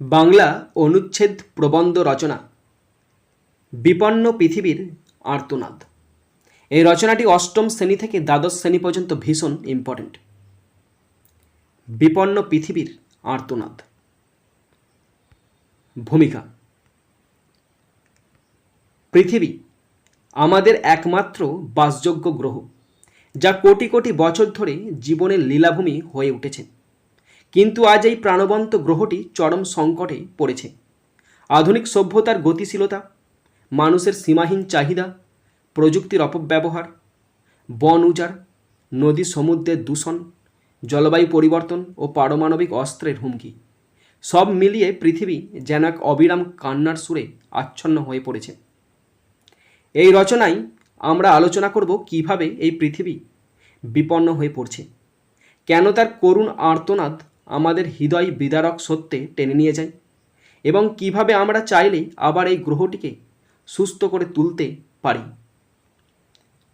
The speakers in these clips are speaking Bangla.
বাংলা অনুচ্ছেদ প্রবন্ধ রচনা। বিপন্ন পৃথিবীর আর্তনাদ। এই রচনাটি অষ্টম শ্রেণি থেকে দ্বাদশ শ্রেণি পর্যন্ত ভীষণ ইম্পর্ট্যান্ট বিপন্ন পৃথিবীর আর্তনাদ। ভূমিকা। পৃথিবী আমাদের একমাত্র বাসযোগ্য গ্রহ, যা কোটি কোটি বছর ধরে জীবনের লীলাভূমি হয়ে উঠেছে। কিন্তু আজ এই প্রাণবন্ত গ্রহটি চরম সংকটে পড়েছে। আধুনিক সভ্যতার গতিশীলতা, মানুষের সীমাহীন চাহিদা, প্রযুক্তির অপব্যবহার, বন উজাড়, নদী সমুদ্রের দূষণ, জলবায়ু পরিবর্তন ও পারমাণবিক অস্ত্রের হুমকি, সব মিলিয়ে পৃথিবী যেন এক অবিরাম কান্নার সুরে আচ্ছন্ন হয়ে পড়েছে। এই রচনায় আমরা আলোচনা করব কীভাবে এই পৃথিবী বিপন্ন হয়ে পড়ছে, কেন তার করুণ আর্তনাদ আমাদের হৃদয় বিদারক সত্যে টেনে নিয়ে যায় এবং কীভাবে আমরা চাইলে আবার এই গ্রহটিকে সুস্থ করে তুলতে পারি।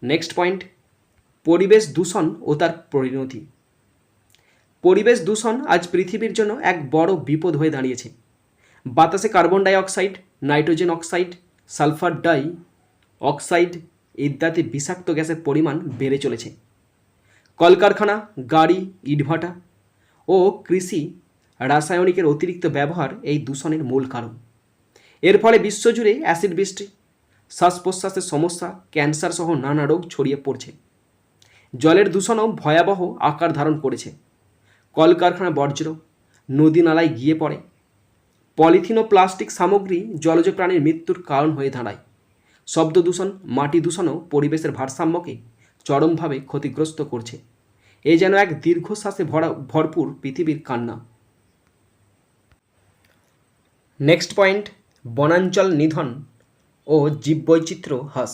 নেক্সট পয়েন্ট পরিবেশ দূষণ ও তার পরিণতি। পরিবেশ দূষণ আজ পৃথিবীর জন্য এক বড় বিপদ হয়ে দাঁড়িয়েছে। বাতাসে carbon dioxide nitrogen oxide sulphur dioxide ইত্যাদি বিষাক্ত গ্যাসের পরিমাণ বেড়ে চলেছে। কলকারখানা, গাড়ি, ইটভাটা ও কৃষি রাসায়নিকের অতিরিক্ত ব্যবহার এই দূষণের মূল কারণ। এর ফলে বিশ্বজুড়ে অ্যাসিড বৃষ্টি শ্বাস প্রশ্বাসের সমস্যা, ক্যান্সার সহ নানা রোগ ছড়িয়ে পড়ছে। জলের দূষণও ভয়াবহ আকার ধারণ করেছে। কলকারখানা বর্জ্য, নদী নালায় গিয়ে পড়ে। পলিথিন ও প্লাস্টিক সামগ্রী জলজ প্রাণীর মৃত্যুর কারণ হয়ে দাঁড়ায়। শব্দ দূষণ, মাটি দূষণও পরিবেশের ভারসাম্যকে চরমভাবে ক্ষতিগ্রস্ত করছে। এ যেন এক দীর্ঘশ্বাসে ভরা, ভরপুর পৃথিবীর কান্না। নেক্সট পয়েন্ট বনাঞ্চল নিধন ও জীববৈচিত্র্য হ্রাস।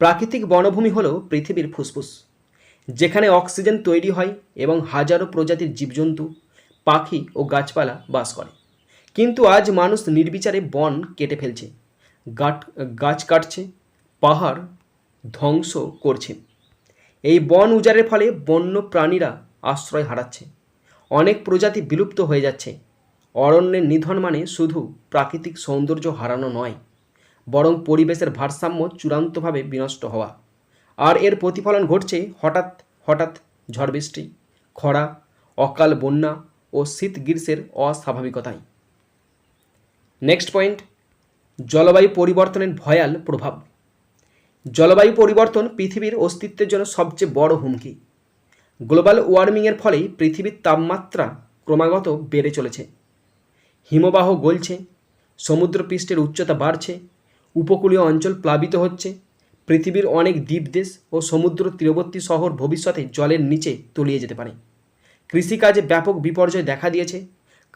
প্রাকৃতিক বনভূমি হল পৃথিবীর ফুসফুস, যেখানে অক্সিজেন তৈরি হয় এবং হাজারো প্রজাতির জীবজন্তু, পাখি ও গাছপালা বাস করে। কিন্তু আজ মানুষ নির্বিচারে বন কেটে ফেলছে গাছ কাটছে, পাহাড় ধ্বংস করছে। এই বন উজাড়ের ফলে বন্য প্রাণীরা আশ্রয় হারাচ্ছে। অনেক প্রজাতি বিলুপ্ত হয়ে যাচ্ছে। অরণ্যের নিধন মানে শুধু প্রাকৃতিক সৌন্দর্য হারানো নয়, বরং পরিবেশের ভারসাম্য চূড়ান্তভাবে বিনষ্ট হওয়া। আর এর প্রতিফলন ঘটছে হঠাৎ হঠাৎ ঝড় বৃষ্টি, খরা, অকাল বন্যা ও শীত গ্রীষ্মের অস্বাভাবিকতায় নেক্সট পয়েন্ট, জলবায়ু পরিবর্তনের ভয়াল প্রভাব। জলবায়ু পরিবর্তন পৃথিবীর অস্তিত্বের জন্য সবচেয়ে বড় হুমকি। গ্লোবাল ওয়ার্মিংয়ের ফলে পৃথিবীর তাপমাত্রা ক্রমাগত বেড়ে চলেছে। হিমবাহ গলছে, সমুদ্রপৃষ্ঠের উচ্চতা বাড়ছে, উপকূলীয় অঞ্চল প্লাবিত হচ্ছে, পৃথিবীর অনেক দ্বীপ দেশ ও সমুদ্র তীরবর্তী শহর ভবিষ্যতে জলের নিচে তলিয়ে যেতে পারে। কৃষিকাজে ব্যাপক বিপর্যয় দেখা দিয়েছে,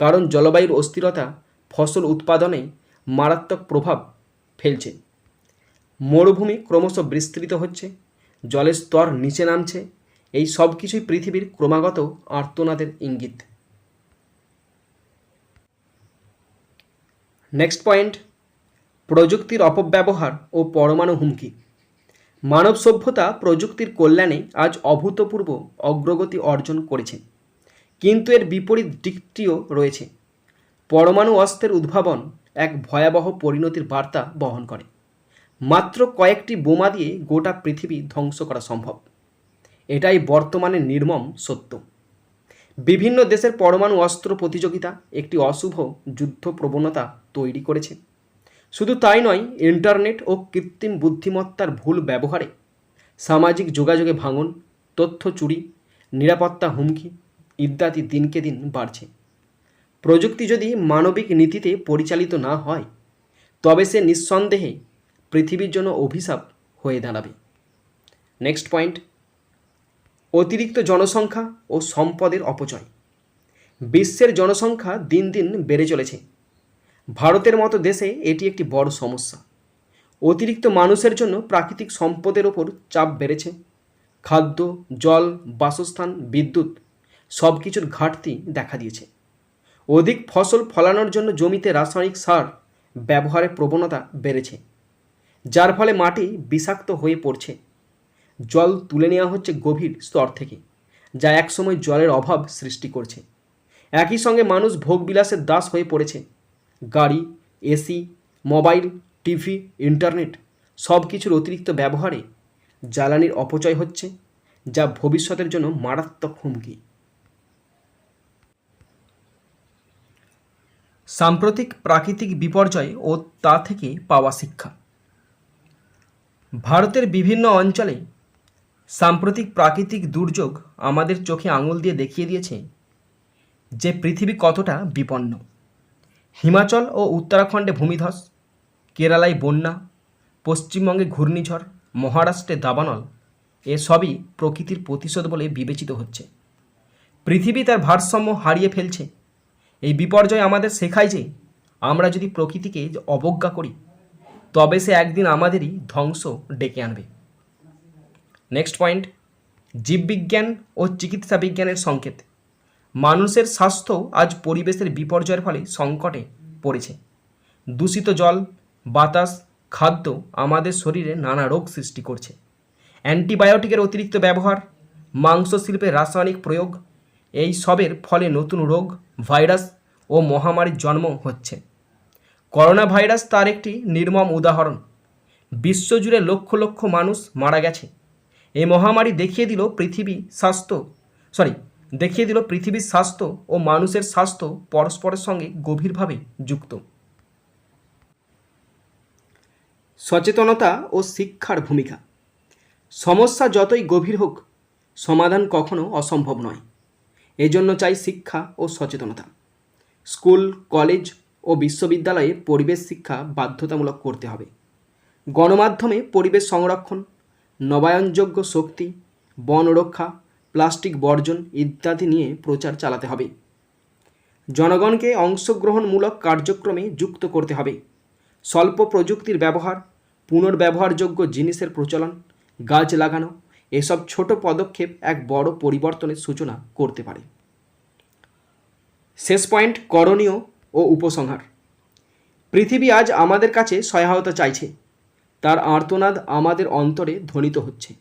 কারণ জলবায়ুর অস্থিরতা ফসল উৎপাদনে মারাত্মক প্রভাব ফেলছে। মরুভূমি ক্রমশ বিস্তৃত হচ্ছে, জলের স্তর নিচে নামছে, এই সব কিছুই পৃথিবীর ক্রমাগত আর্তনাদের ইঙ্গিত। নেক্সট পয়েন্ট প্রযুক্তির অপব্যবহার ও পরমাণু হুমকি। মানব সভ্যতা প্রযুক্তির কল্যাণে আজ অভূতপূর্ব অগ্রগতি অর্জন করেছে, কিন্তু এর বিপরীত দিকটিও রয়েছে। পরমাণু অস্ত্রের উদ্ভাবন এক ভয়াবহ পরিণতির বার্তা বহন করে। মাত্র কয়েকটি বোমা দিয়ে গোটা পৃথিবী ধ্বংস করা সম্ভব। এটাই বর্তমানে নির্মম সত্য। বিভিন্ন দেশের পরমাণু অস্ত্র প্রতিযোগিতা একটি অশুভ যুদ্ধ প্রবণতা তৈরি করেছে। শুধু তাই নয়, ইন্টারনেট ও কৃত্রিম বুদ্ধিমত্তার ভুল ব্যবহারে সামাজিক যোগাযোগে ভাঙন, তথ্য চুরি, নিরাপত্তা হুমকি ইত্যাদি দিনকে দিন বাড়ছে। প্রযুক্তি যদি মানবিক নীতিতে পরিচালিত না হয়, তবে সে নিঃসন্দেহে পৃথিবীর জন্য অভিশাপ হয়ে দাঁড়াবে। নেক্সট পয়েন্ট অতিরিক্ত জনসংখ্যা ও সম্পদের অপচয়। বিশ্বের জনসংখ্যা দিন দিন বেড়ে চলেছে। ভারতের মতো দেশে এটি একটি বড় সমস্যা। অতিরিক্ত মানুষের জন্য প্রাকৃতিক সম্পদের ওপর চাপ বেড়েছে। খাদ্য, জল, বাসস্থান, বিদ্যুৎ সব কিছুর ঘাটতি দেখা দিয়েছে। অধিক ফসল ফলানোর জন্য জমিতে রাসায়নিক সার ব্যবহারের প্রবণতা বেড়েছে। যার ফলে মাটি বিষাক্ত হয়ে পড়ছে। জল তুলে নেওয়া হচ্ছে গভীর স্তর থেকে, যা একসময় জলের অভাব সৃষ্টি করছে। একই সঙ্গে মানুষ ভোগবিলাসের দাস হয়ে পড়েছে। গাড়ি, এসি, মোবাইল, টিভি, ইন্টারনেট সব কিছুর অতিরিক্ত ব্যবহারে জ্বালানির অপচয় হচ্ছে, যা ভবিষ্যতের জন্য মারাত্মক হুমকি। সাম্প্রতিক প্রাকৃতিক বিপর্যয় ও তা থেকে পাওয়া শিক্ষা। ভারতের বিভিন্ন অঞ্চলে সাম্প্রতিক প্রাকৃতিক দুর্যোগ আমাদের চোখে আঙুল দিয়ে দেখিয়ে দিয়েছে যে পৃথিবী কতটা বিপন্ন। হিমাচল ও উত্তরাখণ্ডে ভূমিধস, কেরালায় বন্যা, পশ্চিমবঙ্গে ঘূর্ণিঝড়, মহারাষ্ট্রে দাবানল এসবই প্রকৃতির প্রতিশোধ বলে বিবেচিত হচ্ছে। পৃথিবী তার ভারসাম্য হারিয়ে ফেলছে। এই বিপর্যয় আমাদের শেখায় যে আমরা যদি প্রকৃতিকে অবজ্ঞা করি তবে সে একদিন আমাদেরই ধ্বংস ডেকে আনবে। নেক্সট পয়েন্ট জীববিজ্ঞান ও চিকিৎসা বিজ্ঞানের সংকেত। মানুষের স্বাস্থ্য আজ পরিবেশের বিপর্যয়ের ফলে সংকটে পড়েছে। দূষিত জল, বাতাস, খাদ্য আমাদের শরীরে নানা রোগ সৃষ্টি করছে। অ্যান্টিবায়োটিকের অতিরিক্ত ব্যবহার মাংস শিল্পে রাসায়নিক প্রয়োগ, এই সবের ফলে নতুন রোগ, ভাইরাস ও মহামারীর জন্ম হচ্ছে। করোনা ভাইরাস তার একটি নির্মম উদাহরণ। বিশ্বজুড়ে লক্ষ লক্ষ মানুষ মারা গেছে। এই মহামারী দেখিয়ে দিল পৃথিবী স্বাস্থ্য সরি দেখিয়ে দিল পৃথিবীর স্বাস্থ্য ও মানুষের স্বাস্থ্য পরস্পরের সঙ্গে গভীরভাবে যুক্ত। সচেতনতা ও শিক্ষার ভূমিকা। সমস্যা যতই গভীর হোক, সমাধান কখনো অসম্ভব নয়। এজন্য চাই শিক্ষা ও সচেতনতা। স্কুল, কলেজ ও বিশ্ববিদ্যালয়ে পরিবেশ শিক্ষা বাধ্যতামূলক করতে হবে। গণমাধ্যমে পরিবেশ সংরক্ষণ, নবায়নযোগ্য শক্তি, বন রক্ষা, প্লাস্টিক বর্জন ইত্যাদি নিয়ে প্রচার চালাতে হবে। জনগণকে অংশগ্রহণমূলক কার্যক্রমে যুক্ত করতে হবে। স্বল্প প্রযুক্তির ব্যবহার, পুনর্ব্যবহারযোগ্য জিনিসের প্রচলন, গাছ লাগানো, এসব ছোট পদক্ষেপ এক বড় পরিবর্তনের সূচনা করতে পারে। শেষ পয়েন্ট, করণীয় ও উপসংহার। পৃথিবী আজ আমাদের কাছে সহায়তা চাইছে। তার আর্তনাদ আমাদের অন্তরে ধ্বনিত হচ্ছে।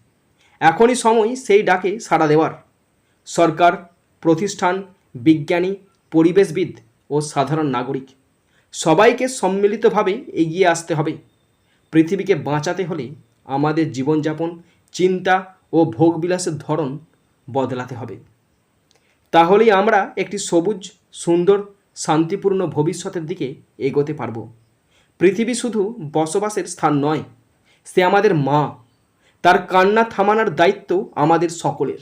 এখনই সময় সেই ডাকে সাড়া দেওয়ার। সরকার, প্রতিষ্ঠান, বিজ্ঞানী, পরিবেশবিদ ও সাধারণ নাগরিক, সবাইকে সম্মিলিতভাবে এগিয়ে আসতে হবে। পৃথিবীকে বাঁচাতে হলে আমাদের জীবনযাপন, চিন্তা ও ভোগবিলাসের ধরন বদলাতে হবে। তাহলেই আমরা একটি সবুজ, সুন্দর শান্তিপূর্ণ ভবিষ্যতের দিকে এগোতে পারব। পৃথিবী শুধু বসবাসের স্থান নয়, সে আমাদের মা। তার কান্না থামানোর দায়িত্ব আমাদের সকলের।